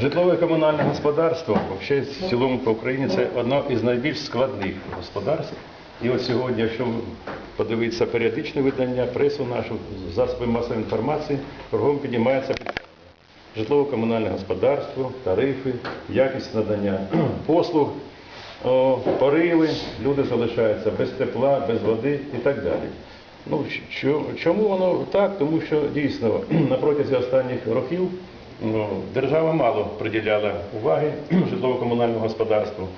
Житлове комунальне господарство взагалі в цілому по Україні це одно із найбільш складних господарств. І от сьогодні, якщо подивитися періодичне видання, пресу нашу, засоби масової інформації, кругом піднімається. Житлово-комунальне господарство, тарифи, якість надання послуг, о, пориви, люди залишаються без тепла, без води і так далі. Ну, чому воно так? Тому що дійсно на протязі останніх років ну, держава мало приділяла уваги житлово-комунальному господарству.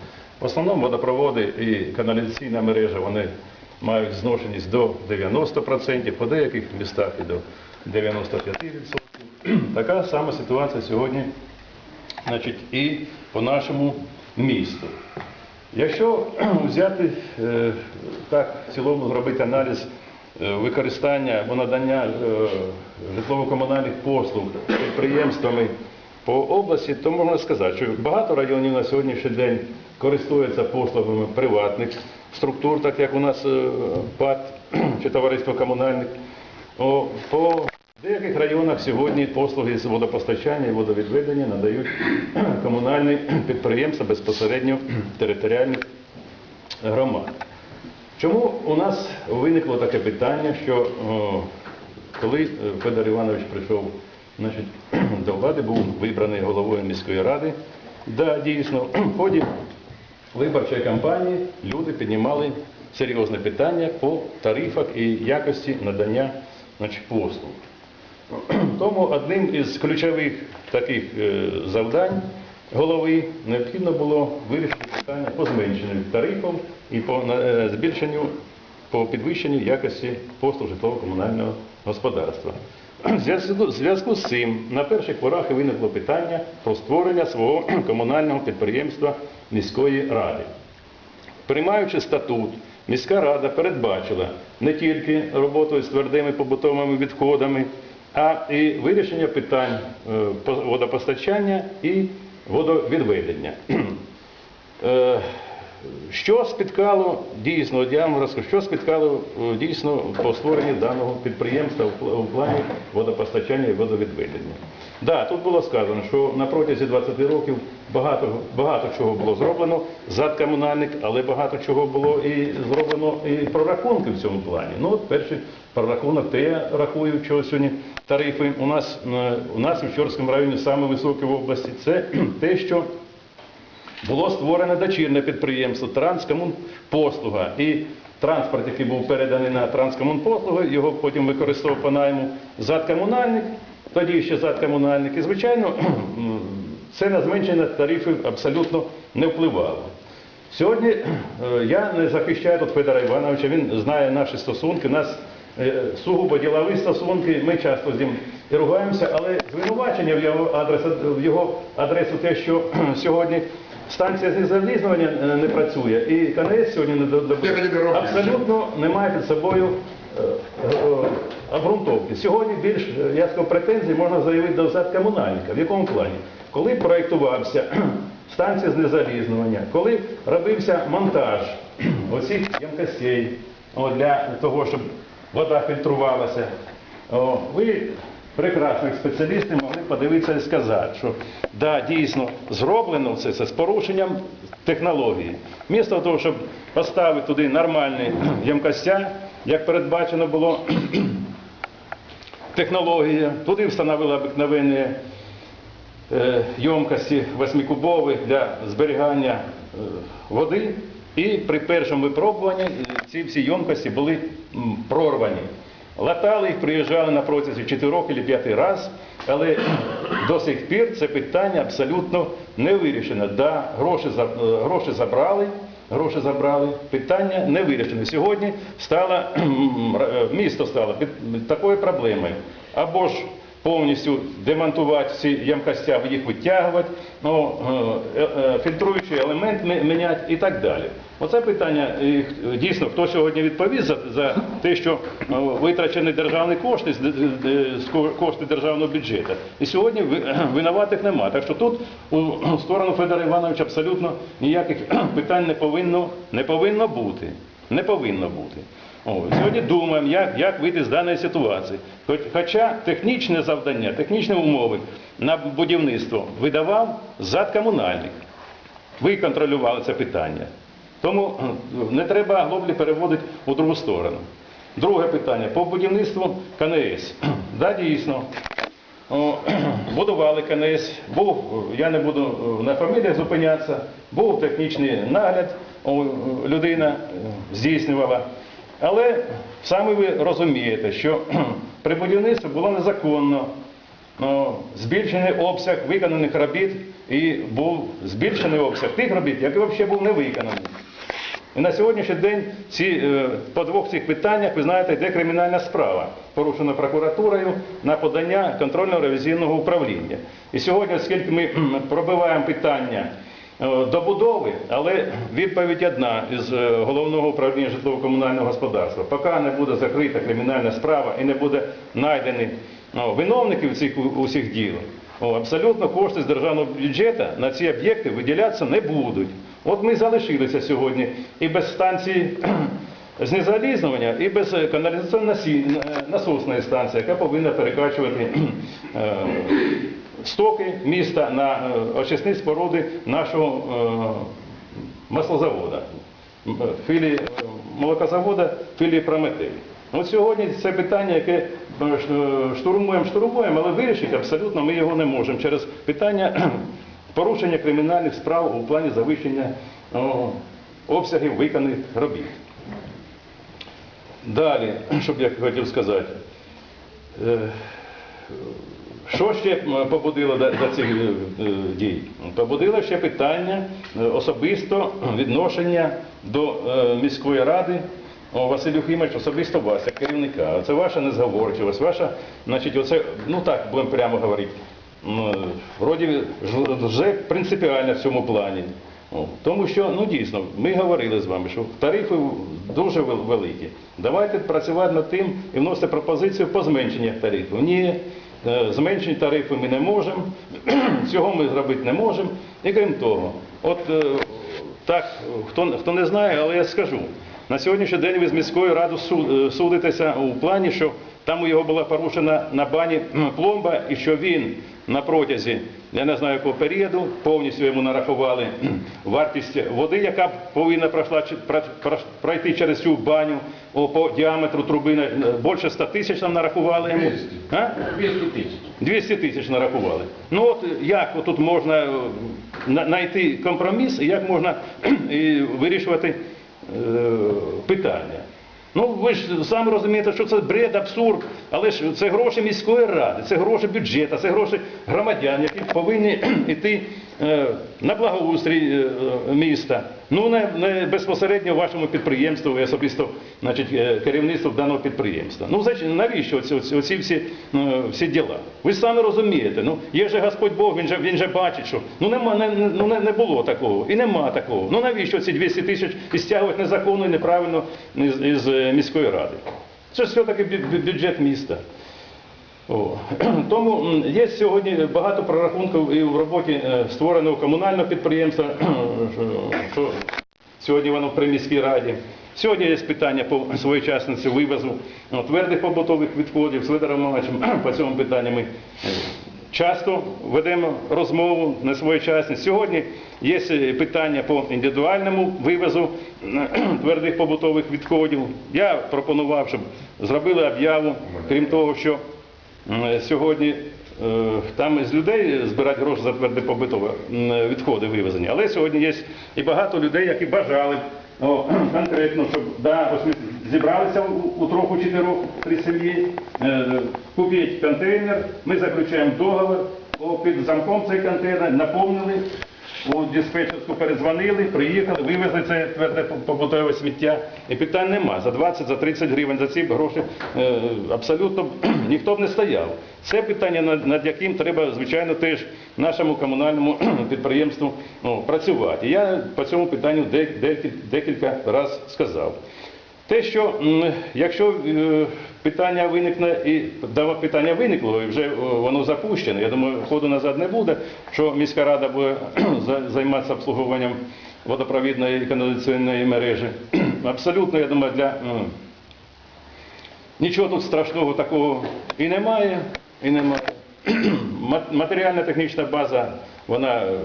В основному водопроводи і каналізаційна мережа вони мають зношеність до 90%, по деяких містах і до 95%. Така сама ситуація сьогодні значить, і по нашому місту. Якщо взяти е, так, в цілому зробити аналіз використання або надання е, житлово-комунальних послуг підприємствами по області, то можна сказати, що багато районів на сьогоднішній день користуються послугами приватних структур, так як у нас е, ПАТ чи товариство комунальних. По деяких районах сьогодні послуги з водопостачання і водовідведення надають комунальні підприємства безпосередньо територіальних громад. Чому у нас виникло таке питання, що о, коли е, Федор Іванович прийшов значить, до влади, був вибраний головою міської ради, да, дійсно, в ході виборчої кампанії люди піднімали серйозне питання по тарифах і якості надання значить, послуг. Тому одним із ключових таких е, завдань голови необхідно було вирішити питання по зменшенню тарифів і по е, збільшенню, по підвищенню якості послуг житлово-комунального господарства. В зв'язку- з цим на перших порах виникло питання про створення свого комунального підприємства міської ради. Приймаючи статут, міська рада передбачила не тільки роботу з твердими побутовими відходами, а і вирішення питань е, водопостачання і водовідведення. Що спіткало дійсно, от я вам розкажу, що спіткало е, дійсно по створенні даного підприємства у плані водопостачання і водовідведення? Да, тут було сказано, що на протязі 20 років багато, багато чого було зроблено задкомунальник, але багато чого було і зроблено і прорахунки в цьому плані. Ну, от перший прорахунок, те я рахую, що сьогодні тарифи у нас, е, у нас в Чорському районі саме високі в області, це те, що було створено дочірне підприємство Транскомунпослуга. І транспорт, який був переданий на Транскомунпослуги, його потім використовував по найму задкомунальник, тоді ще задкомунальник. І, звичайно, це на зменшення тарифів абсолютно не впливало. Сьогодні е, я не захищаю тут Федора Івановича, він знає наші стосунки, нас е, сугубо ділові стосунки, ми часто з ним і ругаємося, але звинувачення в його адресу, в його адресу те, що сьогодні станція знезалізнення е, не працює і КНС сьогодні не добив, абсолютно немає під собою е, е, обґрунтовки. Сьогодні більш я сказав, претензій можна заявити до комунальника. В якому плані? Коли проєктувався станція знезалізнення, коли робився монтаж оцих ємкостей о, для того, щоб вода фільтрувалася, ви прекрасні спеціалісти могли подивитися і сказати, що да, дійсно зроблено все це з порушенням технології. Вмісто того, щоб поставити туди нормальні ємкостя, як передбачено було технологія, туди встановили обикновенні е, ємкості восьмикубові для зберігання е, води. І при першому випробуванні е, ці всі ємкості були прорвані. Латали їх, приїжджали на протязі 4 чи 5 разів, але до сих пір це питання абсолютно не вирішено. Да, гроші, е, гроші забрали, гроші забрали, питання не вирішено. Сьогодні стало, місто стало такою проблемою. Або ж повністю демонтувати ці ємкостя, їх витягувати, ну, е, е, фільтруючий елемент мі- міняти і так далі. Оце питання дійсно, хто сьогодні відповість за, за те, що е, витрачені державні кошти, кошти державного бюджету. І сьогодні ви- винуватих нема. Так що тут у сторону Федора Івановича абсолютно ніяких питань не повинно, не повинно бути. Не повинно бути. О, сьогодні думаємо, як, як вийти з даної ситуації. Хоч, хоча технічне завдання, технічні умови на будівництво видавав задкомунальник. Ви контролювали це питання. Тому е, не треба глоблі переводити у другу сторону. Друге питання по будівництву КНС. Да, дійсно. Будували КНС, був, я не буду е, на фаміліях зупинятися, був технічний нагляд, людина е, здійснювала. Але саме ви розумієте, що при будівництві було незаконно ну, збільшений обсяг виконаних робіт і був збільшений обсяг тих робіт, які взагалі був не виконаний. І на сьогоднішній день ці, е, по двох цих питаннях, ви знаєте, йде кримінальна справа, порушена прокуратурою на подання контрольно-ревізійного управління. І сьогодні, оскільки ми пробиваємо питання добудови, але відповідь одна із е, головного управління житлово-комунального господарства. Поки не буде закрита кримінальна справа і не буде знайдені виновників цих усіх діл, абсолютно кошти з державного бюджету на ці об'єкти виділятися не будуть. От ми залишилися сьогодні і без станції знезалізнення, і без е, каналізаційно-насосної станції, яка повинна перекачувати е, стоки міста на е, очисні споруди нашого е, маслозавода, е, філії молокозавода, філії Прометей. От сьогодні це питання, яке штурмуємо, штурмуємо, але вирішити абсолютно ми його не можемо через питання порушення кримінальних справ у плані завищення обсягів виконаних робіт. Далі, що б я хотів сказати. Що ще побудило до, цих е, дій? Побудило ще питання е, особисто відношення до е, міської ради. О, Василь Юхимович, особисто вас, як керівника. Це ваша незговорчивість, ваша, значить, оце, ну так, будемо прямо говорити, вроді вже принципіально в цьому плані. Тому що, ну дійсно, ми говорили з вами, що тарифи дуже великі. Давайте працювати над тим і вносити пропозицію по зменшенню тарифів. Ні, е, зменшення тарифів ми не можемо, цього ми зробити не можемо. І крім того, от е, так, хто, хто не знає, але я скажу. На сьогоднішній день ви з міською радою е, судитеся у плані, що там у його була порушена на бані пломба, і що він на протязі, я не знаю якого періоду, повністю йому нарахували вартість води, яка повинна пройти через цю баню по діаметру труби, більше 100 тисяч нам нарахували йому. 200 тисяч. 200 тисяч нарахували. Ну от як тут можна е, знайти компроміс і як можна вирішувати е, питання? Ну ви ж самі розумієте, що це бред, абсурд, але ж це гроші міської ради, це гроші бюджету, це гроші громадян, які повинні йти е, на благоустрій е, міста. Ну не, не безпосередньо вашому підприємству і особисто значить, е, керівництву даного підприємства. Ну навіщо оці, оці, всі, е, всі діла? Ви самі розумієте. Ну є же Господь Бог, він же він же бачить, що ну нема не, не- ну, не, було такого і нема такого. Ну навіщо ці 200 тисяч і стягувати незаконно і неправильно із, із е, міської ради? Це ж все-таки бю- бю- бюджет міста. О. Тому є сьогодні багато прорахунків і в роботі е, створеного комунального підприємства, що- сьогодні воно при міській раді. Сьогодні є питання по своєчасниці вивозу ну, твердих побутових відходів з Федором Івановичем по цьому питанню ми е, часто ведемо розмову на своєчасність. Сьогодні є е, питання по індивідуальному вивозу твердих побутових відходів. Я пропонував, щоб зробили об'яву, крім того, що Сьогодні е, там із людей збирати гроші за тверде побутове відходи вивезені. Але сьогодні є і багато людей, які бажали о, конкретно, щоб да, ось зібралися у, у трьох, чотирьох три сім'ї, е, купіть контейнер, ми заключаємо договор, о, під замком цей контейнер, наповнили. У диспетчерську перезвонили, приїхали, вивезли це тверде побутове сміття. І питань нема. За 20, за 30 гривень за ці гроші е, абсолютно ніхто б не стояв. Це питання, над, яким треба, звичайно, теж нашому комунальному підприємству ну, працювати. Я по цьому питанню декілька разів сказав. Те, що якщо е, питання виникне і питання виникло, і вже е, воно запущене, я думаю, ходу назад не буде, що міська рада буде займатися обслуговуванням водопровідної і каналізаційної мережі. Абсолютно, я думаю, для Нічого тут страшного такого і немає, і немає. Мат- Матеріально-технічна база, вона е,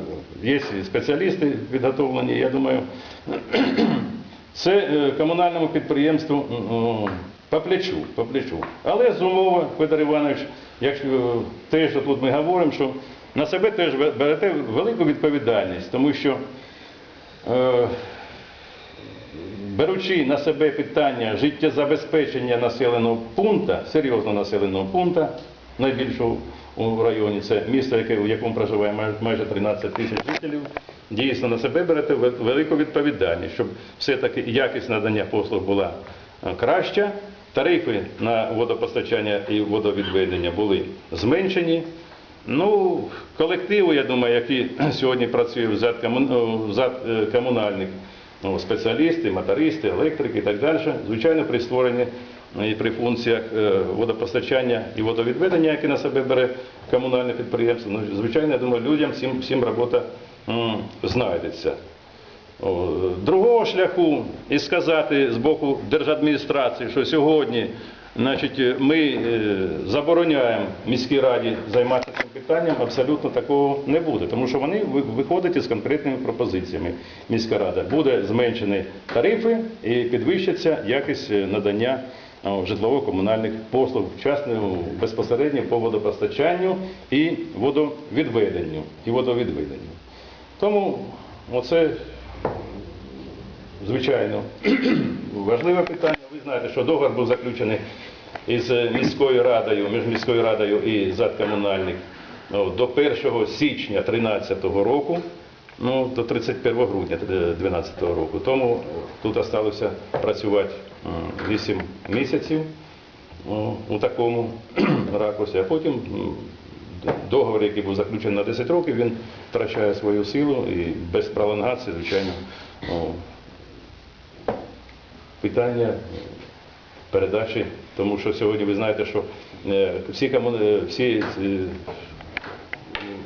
є спеціалісти підготовлені, я думаю. Це е, комунальному підприємству по плечу, по плечу. Але з умови, Федор Іванович, якщо е, те, що тут ми говоримо, що на себе теж берете велику відповідальність, тому що е, беручи на себе питання життєзабезпечення населеного пункту, серйозно населеного пункту, найбільшого у районі, це місто, в якому проживає майже 13 тисяч жителів, дійсно на себе берете велику відповідальність, щоб все-таки якість надання послуг була е, краща, тарифи на водопостачання і водовідведення були зменшені. Ну, колективу, я думаю, які сьогодні працюють в ЗАД, комун- в ЗАД е, комунальних, ну, спеціалісти, мотористи, електрики і так далі, звичайно, при створенні е, і при функціях е, водопостачання і водовідведення, які на себе бере комунальне підприємство, ну, звичайно, я думаю, людям всім, всім робота знайдеться. Другого шляху і сказати з боку держадміністрації, що сьогодні значить, ми е, забороняємо міській раді займатися цим питанням, абсолютно такого не буде, тому що вони виходять із конкретними пропозиціями. Міська рада буде зменшені тарифи і підвищиться якість е, надання житлово-комунальних послуг, безпосередньо по водопостачанню і водовідведенню. І водовідведенню. Тому оце звичайно, важливе питання. Ви знаєте, що договір був заключений із міською радою, між міською радою і задкомунальник до 1 січня 2013 року, ну, до 31 грудня 2012 року. Тому тут залишилося працювати 8 місяців ну, у такому ракурсі, а потім м, договор, який був заключений на 10 років, він втрачає свою силу і без пролонгації, звичайно, ну, питання передачі, тому що сьогодні ви знаєте, що е, всі, е, всі е,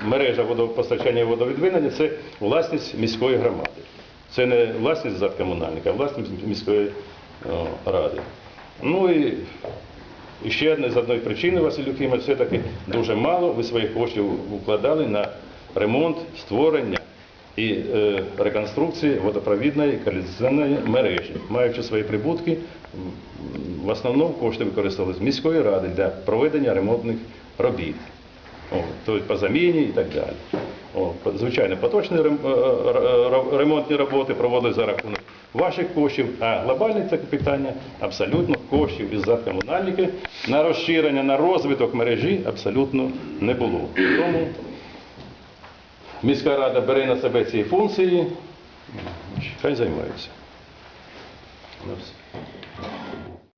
мережа водопостачання і водовідведення це власність міської громади. Це не власність задкомунальника, а власність міської ради. Ну і ще одне з одної причини, Василь Юхимович, все-таки дуже мало ви своїх коштів вкладали на ремонт, створення і е, реконструкції водопровідної і мережі. Маючи свої прибутки, в основному кошти використовувалися міської ради для проведення ремонтних робіт. О, тобто по заміні і так далі. Звичайно, поточні е, е, ремонтні роботи проводять за рахунок ваших коштів, а глобальне це питання абсолютно коштів із комунальники на розширення, на розвиток мережі абсолютно не було. Тому міська рада бере на себе ці функції, хай займаються. Ну.